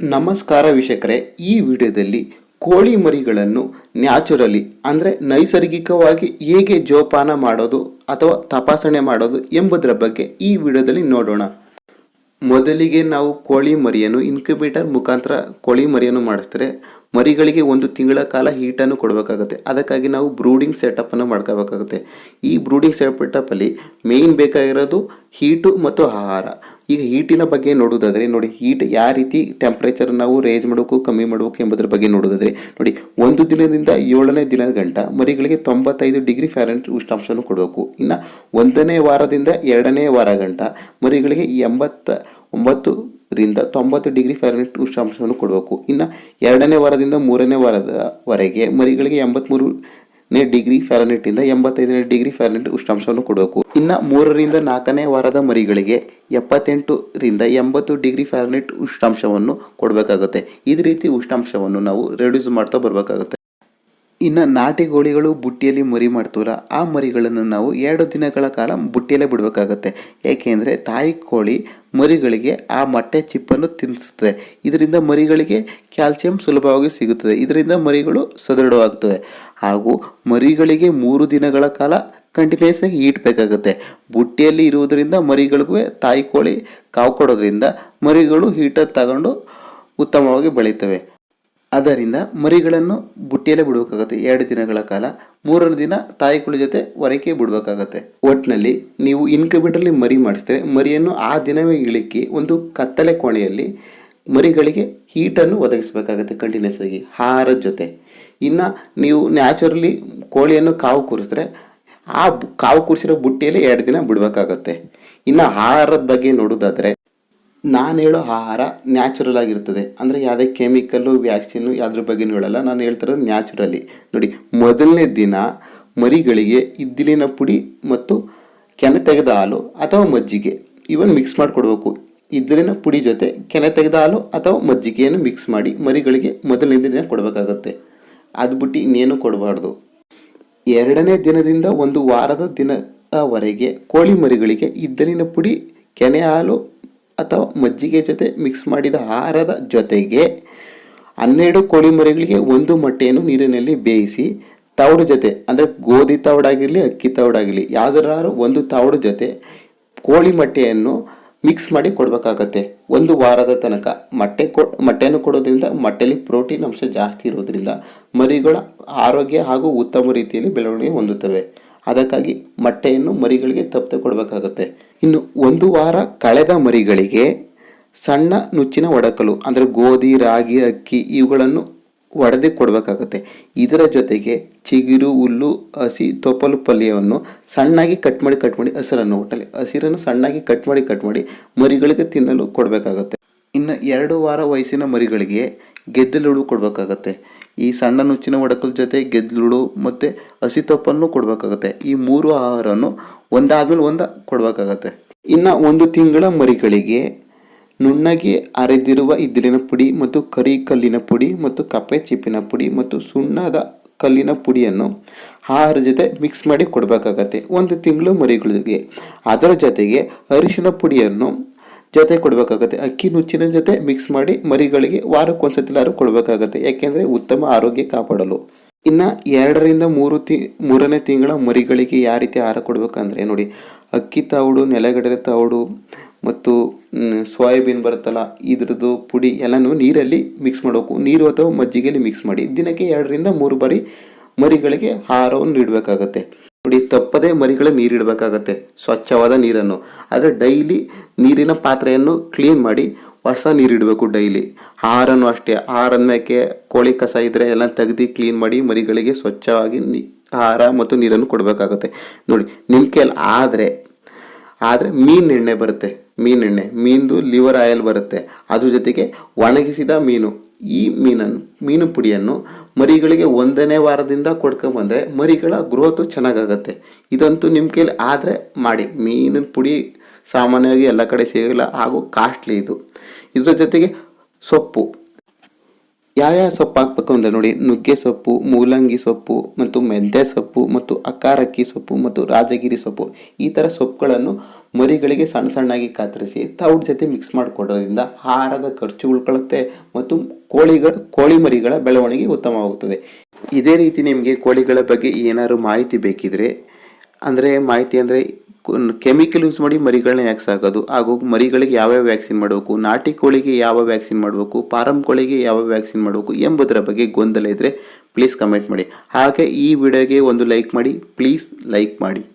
ನಮಸ್ಕಾರ ವೀಕ್ಷಕರೇ, ಈ ವಿಡಿಯೋದಲ್ಲಿ ಕೋಳಿ ಮರಿಗಳನ್ನು ನ್ಯಾಚುರಲಿ, ಅಂದರೆ ನೈಸರ್ಗಿಕವಾಗಿ ಹೇಗೆ ಜೋಪಾನ ಮಾಡೋದು ಅಥವಾ ತಪಾಸಣೆ ಮಾಡೋದು ಎಂಬುದರ ಬಗ್ಗೆ ಈ ವಿಡಿಯೋದಲ್ಲಿ ನೋಡೋಣ. ಮೊದಲಿಗೆ ನಾವು ಕೋಳಿ ಮರಿಯನ್ನು ಇನ್ಕ್ಯುಬೇಟರ್ ಮುಖಾಂತರ ಕೋಳಿ ಮರಿಯನ್ನು ಮಾಡಿಸ್ತಾರೆ. ಮರಿಗಳಿಗೆ ಒಂದು ತಿಂಗಳ ಕಾಲ ಹೀಟನ್ನು ಕೊಡಬೇಕಾಗುತ್ತೆ. ಅದಕ್ಕಾಗಿ ನಾವು ಬ್ರೂಡಿಂಗ್ ಸೆಟಪನ್ನು ಮಾಡ್ಕೋಬೇಕಾಗುತ್ತೆ. ಈ ಬ್ರೂಡಿಂಗ್ ಸೆಟಪ್ಪಲ್ಲಿ ಮೇಯ್ನ್ ಬೇಕಾಗಿರೋದು ಹೀಟು ಮತ್ತು ಆಹಾರ. ಈಗ ಹೀಟಿನ ಬಗ್ಗೆ ನೋಡೋದಾದರೆ ನೋಡಿ ಹೀಟ್ ಯಾವ ರೀತಿ ಟೆಂಪ್ರೇಚರ್ ನಾವು ರೇಜ್ ಮಾಡಬೇಕು, ಕಮ್ಮಿ ಮಾಡಬೇಕು ಎಂಬುದರ ಬಗ್ಗೆ ನೋಡೋದಾದರೆ ನೋಡಿ, ಒಂದು ದಿನದಿಂದ ಏಳನೇ ದಿನದ ಗಂಟ ಮರಿಗಳಿಗೆ ತೊಂಬತ್ತೈದು ಡಿಗ್ರಿ ಫ್ಯಾರೆಂಟ್ ಉಷ್ಣಾಂಶವನ್ನು ಕೊಡಬೇಕು. ಇನ್ನು ಒಂದನೇ ವಾರದಿಂದ ಎರಡನೇ ವಾರ ಗಂಟ ಮರಿಗಳಿಗೆ ಎಂಬತ್ತ ರಿಂದ ತೊಂಬತ್ತು ಡಿಗ್ರಿ ಫ್ಯಾರೆಂಟ್ ಉಷ್ಣಾಂಶವನ್ನು ಕೊಡಬೇಕು. ಇನ್ನು ಎರಡನೇ ವಾರದಿಂದ ಮೂರನೇ ವಾರದವರೆಗೆ ಮರಿಗಳಿಗೆ ಎಂಬತ್ತ್ಮೂರನೇ ಡಿಗ್ರಿ ಫ್ಯಾರನೆಟ್ಟಿಂದ ಎಂಬತ್ತೈದನೇ ಡಿಗ್ರಿ ಫ್ಯಾರನೆಟ್ ಉಷ್ಣಾಂಶವನ್ನು ಕೊಡಬೇಕು. ಇನ್ನು ಮೂರರಿಂದ ನಾಲ್ಕನೇ ವಾರದ ಮರಿಗಳಿಗೆ ಎಪ್ಪತ್ತೆಂಟರಿಂದ ಎಂಬತ್ತು ಡಿಗ್ರಿ ಫ್ಯಾರನೆಟ್ ಉಷ್ಣಾಂಶವನ್ನು ಕೊಡಬೇಕಾಗುತ್ತೆ. ಇದೇ ರೀತಿ ಉಷ್ಣಾಂಶವನ್ನು ನಾವು ರೆಡ್ಯೂಸ್ ಮಾಡ್ತಾ ಬರಬೇಕಾಗುತ್ತೆ. ಇನ್ನು ನಾಟಿ ಕೋಳಿಗಳು ಬುಟ್ಟಿಯಲ್ಲಿ ಮರಿ ಮಾಡ್ತೀವಲ್ಲ, ಆ ಮರಿಗಳನ್ನು ನಾವು ಎರಡು ದಿನಗಳ ಕಾಲ ಬುಟ್ಟಿಯಲ್ಲೇ ಬಿಡಬೇಕಾಗತ್ತೆ. ಏಕೆಂದರೆ ತಾಯಿ ಕೋಳಿ ಮರಿಗಳಿಗೆ ಆ ಮೊಟ್ಟೆ ಚಿಪ್ಪನ್ನು ತಿನ್ನಿಸುತ್ತದೆ ಇದರಿಂದ ಮರಿಗಳಿಗೆ ಕ್ಯಾಲ್ಸಿಯಂ ಸುಲಭವಾಗಿ ಸಿಗುತ್ತದೆ. ಇದರಿಂದ ಮರಿಗಳು ಸದೃಢವಾಗ್ತವೆ. ಹಾಗೂ ಮರಿಗಳಿಗೆ ಮೂರು ದಿನಗಳ ಕಾಲ ಕಂಟಿನ್ಯೂಸ್ ಆಗಿ ಹೀಟ್ಬೇಕಾಗುತ್ತೆ ಬುಟ್ಟಿಯಲ್ಲಿ ಇರುವುದರಿಂದ ಮರಿಗಳಿಗೂ ತಾಯಿ ಕೋಳಿ ಕಾವು ಕೊಡೋದ್ರಿಂದ ಮರಿಗಳು ಹೀಟರ್ ತಗೊಂಡು ಉತ್ತಮವಾಗಿ ಬೆಳೀತವೆ. ಅದರಿಂದ ಮರಿಗಳನ್ನು ಬುಟ್ಟಿಯಲ್ಲೇ ಬಿಡಬೇಕಾಗುತ್ತೆ. ಎರಡು ದಿನಗಳ ಕಾಲ, ಮೂರನೇ ದಿನ ತಾಯಿ ಕುಳಿ ಜೊತೆ ಹೊರಕೆ ಬಿಡಬೇಕಾಗತ್ತೆ. ಒಟ್ಟಿನಲ್ಲಿ ನೀವು ಇನ್ಕ್ಯುಬೇಟರ್ಲಿ ಮರಿ ಮಾಡಿಸಿದ್ರೆ, ಮರಿಯನ್ನು ಆ ದಿನವೇ ಇಳಿಕ್ಕಿ ಒಂದು ಕತ್ತಲೆ ಕೋಣೆಯಲ್ಲಿ ಮರಿಗಳಿಗೆ ಹೀಟನ್ನು ಒದಗಿಸಬೇಕಾಗತ್ತೆ ಕಂಟಿನ್ಯೂಸ್ ಆಗಿ ಆಹಾರದ ಜೊತೆ. ಇನ್ನು ನೀವು ನ್ಯಾಚುರಲಿ ಕೋಳಿಯನ್ನು ಕಾವು ಕೂರಿಸಿದ್ರೆ, ಆ ಕಾವು ಕೂರಿಸಿರೋ ಬುಟ್ಟಿಯಲ್ಲಿ ಎರಡು ದಿನ ಬಿಡಬೇಕಾಗತ್ತೆ. ಇನ್ನು ಆಹಾರದ ಬಗ್ಗೆ ನೋಡೋದಾದರೆ ನಾನು ಹೇಳೋ ಆಹಾರ ನ್ಯಾಚುರಲ್ ಆಗಿರ್ತದೆ. ಅಂದರೆ ಯಾವುದೇ ಕೆಮಿಕಲ್ಲು ವ್ಯಾಕ್ಸಿನ್ನು ಯಾವುದ್ರ ಬಗ್ಗೆನೂ ಹೇಳಲ್ಲ. ನಾನು ಹೇಳ್ತಿರೋದು ನ್ಯಾಚುರಲಿ ನೋಡಿ, ಮೊದಲನೇ ದಿನ ಮರಿಗಳಿಗೆ ಇದ್ದಿಲಿನ ಪುಡಿ ಮತ್ತು ಕೆನೆ ತೆಗೆದ ಹಾಲು ಅಥವಾ ಮಜ್ಜಿಗೆ ಇವನ್ ಮಿಕ್ಸ್ ಮಾಡಿಕೊಡ್ಬೇಕು. ಇದ್ದಿಲಿನ ಪುಡಿ ಜೊತೆ ಕೆನೆ ತೆಗೆದ ಹಾಲು ಅಥವಾ ಮಜ್ಜಿಗೆಯನ್ನು ಮಿಕ್ಸ್ ಮಾಡಿ ಮರಿಗಳಿಗೆ ಮೊದಲನೇ ದಿನ ಕೊಡಬೇಕಾಗತ್ತೆ. ಅದು ಬಿಟ್ಟು ಇನ್ನೇನು ಕೊಡಬಾರ್ದು. ಎರಡನೇ ದಿನದಿಂದ ಒಂದು ವಾರದ ದಿನದವರೆಗೆ ಕೋಳಿ ಮರಿಗಳಿಗೆ ಇದ್ದಲಿನ ಪುಡಿ, ಕೆನೆ ಹಾಲು ಅಥವಾ ಮಜ್ಜಿಗೆ ಜೊತೆ ಮಿಕ್ಸ್ ಮಾಡಿದ ಆಹಾರದ ಜೊತೆಗೆ ಹನ್ನೆರಡು ಕೋಳಿ ಮರಿಗಳಿಗೆ ಒಂದು ಮೊಟ್ಟೆಯನ್ನು ನೀರಿನಲ್ಲಿ ಬೇಯಿಸಿ ತವಡು ಜೊತೆ, ಅಂದರೆ ಗೋಧಿ ತವಡಾಗಿರಲಿ ಅಕ್ಕಿ ತವಡಾಗಿರಲಿ ಯಾವುದಾದ್ರು ಒಂದು ತವಡು ಜೊತೆ ಕೋಳಿ ಮೊಟ್ಟೆಯನ್ನು ಮಿಕ್ಸ್ ಮಾಡಿ ಕೊಡಬೇಕಾಗತ್ತೆ. ಒಂದು ವಾರದ ತನಕ ಮೊಟ್ಟೆ ಕೊ, ಮೊಟ್ಟೆಯನ್ನು ಕೊಡೋದ್ರಿಂದ ಮೊಟ್ಟೆಯಲ್ಲಿ ಪ್ರೋಟೀನ್ ಅಂಶ ಜಾಸ್ತಿ ಇರೋದ್ರಿಂದ ಮರಿಗಳ ಆರೋಗ್ಯ ಹಾಗೂ ಉತ್ತಮ ರೀತಿಯಲ್ಲಿ ಬೆಳವಣಿಗೆ ಹೊಂದುತ್ತವೆ. ಅದಕ್ಕಾಗಿ ಮೊಟ್ಟೆಯನ್ನು ಮರಿಗಳಿಗೆ ತಪ್ಪದೆ ಕೊಡಬೇಕಾಗತ್ತೆ. ಇನ್ನು ಒಂದು ವಾರ ಕಳೆದ ಮರಿಗಳಿಗೆ ಸಣ್ಣ ನುಚ್ಚಿನ ಒಡಕಲು, ಅಂದರೆ ಗೋಧಿ, ರಾಗಿ, ಅಕ್ಕಿ ಇವುಗಳನ್ನು ಒಡೆದು ಕೊಡಬೇಕಾಗುತ್ತೆ. ಇದರ ಜೊತೆಗೆ ಚಿಗುರು, ಹುಲ್ಲು, ಹಸಿ ತೊಪ್ಪಲು ಪಲ್ಯವನ್ನು ಸಣ್ಣಾಗಿ ಕಟ್ ಮಾಡಿ ಕಟ್ ಮಾಡಿ ಹಸಿರನ್ನು ಒಟ್ಟಲ್ಲಿ, ಹಸಿರನ್ನು ಸಣ್ಣಾಗಿ ಕಟ್ ಮಾಡಿ ಕಟ್ ಮಾಡಿ ಮರಿಗಳಿಗೆ ತಿನ್ನಲು ಕೊಡಬೇಕಾಗುತ್ತೆ. ಇನ್ನು ಎರಡು ವಾರ ವಯಸ್ಸಿನ ಮರಿಗಳಿಗೆ ಗೆದ್ದಲುಳು ಕೊಡಬೇಕಾಗತ್ತೆ. ಈ ಸಣ್ಣ ನುಚ್ಚಿನ ಒಡಕಲ ಜೊತೆ ಗೆದ್ದಲುಳು ಮತ್ತು ಹಸಿ ತೊಪ್ಪನ್ನು ಕೊಡಬೇಕಾಗತ್ತೆ. ಈ ಮೂರು ಆಹಾರವನ್ನು ಒಂದಾದ್ಮೇಲೆ ಒಂದು ಕೊಡಬೇಕಾಗತ್ತೆ. ಇನ್ನು ಒಂದು ತಿಂಗಳ ಮರಿಗಳಿಗೆ ನುಣ್ಣಗೆ ಅರೆದಿರುವ ಇದ್ದಿಲಿನ ಪುಡಿ ಮತ್ತು ಕರಿ ಕಲ್ಲಿನ ಪುಡಿ ಮತ್ತು ಕಪ್ಪೆ ಚಿಪ್ಪಿನ ಪುಡಿ ಮತ್ತು ಸುಣ್ಣದ ಕಲ್ಲಿನ ಪುಡಿಯನ್ನು ಆಹಾರ ಜೊತೆ ಮಿಕ್ಸ್ ಮಾಡಿ ಕೊಡಬೇಕಾಗತ್ತೆ. ಒಂದು ತಿಂಗಳು ಮರಿಗಳಿಗೆ. ಅದರ ಜೊತೆಗೆ ಅರಿಶಿನ ಪುಡಿಯನ್ನು ಜೊತೆ ಕೊಡಬೇಕಾಗತ್ತೆ. ಅಕ್ಕಿ ನುಚ್ಚಿನ ಜೊತೆ ಮಿಕ್ಸ್ ಮಾಡಿ ಮರಿಗಳಿಗೆ ವಾರಕ್ಕೆ ವಾರಕ್ಕೊಂದ್ಸತಿಲಾರು ಕೊಡಬೇಕಾಗತ್ತೆ. ಯಾಕೆಂದರೆ ಉತ್ತಮ ಆರೋಗ್ಯ ಕಾಪಾಡಲು. ಇನ್ನು ಎರಡರಿಂದ ಮೂರು ತಿ, ಮೂರನೇ ತಿಂಗಳ ಮರಿಗಳಿಗೆ ಯಾವ ರೀತಿ ಆಹಾರ ಕೊಡಬೇಕಂದ್ರೆ ನೋಡಿ, ಅಕ್ಕಿ ತೌಡು, ನೆಲಗಡಲೆ ತೌಡು ಮತ್ತು ಸೋಯಾಬೀನ್ ಬರುತ್ತಲ್ಲ, ಇದ್ರದ್ದು ಪುಡಿ ಎಲ್ಲನೂ ನೀರಲ್ಲಿ ಮಿಕ್ಸ್ ಮಾಡಬೇಕು. ನೀರು ಅಥವಾ ಮಜ್ಜಿಗೆಯಲ್ಲಿ ಮಿಕ್ಸ್ ಮಾಡಿ ದಿನಕ್ಕೆ ಎರಡರಿಂದ ಮೂರು ಬಾರಿ ಮರಿಗಳಿಗೆ ಆಹಾರವನ್ನು ನೀಡಬೇಕಾಗತ್ತೆ. ನೋಡಿ ತಪ್ಪದೇ ಮರಿಗಳ ನೀರಿಡಬೇಕಾಗತ್ತೆ, ಸ್ವಚ್ಛವಾದ ನೀರನ್ನು. ಆದರೆ ಡೈಲಿ ನೀರಿನ ಪಾತ್ರೆಯನ್ನು ಕ್ಲೀನ್ ಮಾಡಿ ಹೊಸ ನೀರಿಡಬೇಕು ಡೈಲಿ. ಆಹಾರನೂ ಅಷ್ಟೇ ಆಹಾರದ ಮೇಕೆ, ಕೋಳಿ ಕಸ ಇದ್ದರೆ ಎಲ್ಲ ತೆಗ್ದು ಕ್ಲೀನ್ ಮಾಡಿ ಮರಿಗಳಿಗೆ ಸ್ವಚ್ಛವಾಗಿ ಆಹಾರ ಮತ್ತು ನೀರನ್ನು ಕೊಡಬೇಕಾಗುತ್ತೆ. ನೋಡಿ ನಿಮ್ಮ ಕೈಯಲ್ಲಿ ಆದರೆ ಆದರೆ ಮೀನೆಣ್ಣೆ ಬರುತ್ತೆ ಮೀನೆಣ್ಣೆ ಮೀನ್ದು ಲಿವರ್ ಆಯಿಲ್ ಬರುತ್ತೆ. ಅದ್ರ ಜೊತೆಗೆ ಒಣಗಿಸಿದ ಮೀನು. ಈ ಮೀನನ್ನು ಮೀನು ಪುಡಿಯನ್ನು ಮರಿಗಳಿಗೆ ಒಂದನೇ ವಾರದಿಂದ ಕೊಡ್ಕೊಂಬಂದರೆ ಮರಿಗಳ ಗ್ರೋತು ಚೆನ್ನಾಗಾಗತ್ತೆ. ಇದಂತೂ ನಿಮ್ಮ ಕೈಲಿ ಆದರೆ ಮಾಡಿ. ಮೀನಿನ ಪುಡಿ ಸಾಮಾನ್ಯವಾಗಿ ಎಲ್ಲ ಕಡೆ ಸಿಗಲ್ಲ, ಹಾಗೂ ಕಾಸ್ಟ್ಲಿ ಇದು. ಇದರ ಜೊತೆಗೆ ಸೊಪ್ಪು. ಯಾವ ಯಾವ ಸೊಪ್ಪು ಹಾಕ್ಬೇಕು ಅಂದರೆ ನೋಡಿ, ನುಗ್ಗೆ ಸೊಪ್ಪು, ಮೂಲಂಗಿ ಸೊಪ್ಪು ಮತ್ತು ಮೆಂತ್ಯ ಸೊಪ್ಪು ಮತ್ತು ಅಕ್ಕಾರಕ್ಕಿ ಸೊಪ್ಪು ಮತ್ತು ರಾಜಗಿರಿ ಸೊಪ್ಪು ಈ ಥರ ಸೊಪ್ಪುಗಳನ್ನು ಮರಿಗಳಿಗೆ ಸಣ್ಣ ಸಣ್ಣಾಗಿ ಕತ್ತರಿಸಿ ತೌಡ್ ಜೊತೆ ಮಿಕ್ಸ್ ಮಾಡಿಕೊಡೋದ್ರಿಂದ ಆಹಾರದ ಖರ್ಚು ಉಳ್ಕೊಳ್ಳುತ್ತೆ ಮತ್ತು ಕೋಳಿಗಳ, ಕೋಳಿ ಮರಿಗಳ ಬೆಳವಣಿಗೆ ಉತ್ತಮವಾಗುತ್ತದೆ. ಇದೇ ರೀತಿ ನಿಮಗೆ ಕೋಳಿಗಳ ಬಗ್ಗೆ ಏನಾದರೂ ಮಾಹಿತಿ ಬೇಕಿದ್ರೆ, ಅಂದರೆ ಮಾಹಿತಿ ಅಂದರೆ ಕೆಮಿಕಲ್ ಯೂಸ್ ಮಾಡಿ ಮರಿಗಳನ್ನ ಯಾಕೆ ಸಾಕೋದು? ಹಾಗೂ ಮರಿಗಳಿಗೆ ಯಾವ್ಯಾವ ವ್ಯಾಕ್ಸಿನ್ ಮಾಡಬೇಕು? ನಾಟಿ ಕೋಳಿಗೆ ಯಾವ ವ್ಯಾಕ್ಸಿನ್ ಮಾಡಬೇಕು? ಫಾರಂ ಕೋಳಿಗೆ ಯಾವ ವ್ಯಾಕ್ಸಿನ್ ಮಾಡಬೇಕು ಎಂಬುದರ ಬಗ್ಗೆ ಗೊಂದಲ ಇದ್ದರೆ ಪ್ಲೀಸ್ ಕಮೆಂಟ್ ಮಾಡಿ. ಹಾಗೆ ಈ ವಿಡಿಯೋಗೆ ಒಂದು ಲೈಕ್ ಮಾಡಿ ಪ್ಲೀಸ್ ಲೈಕ್ ಮಾಡಿ.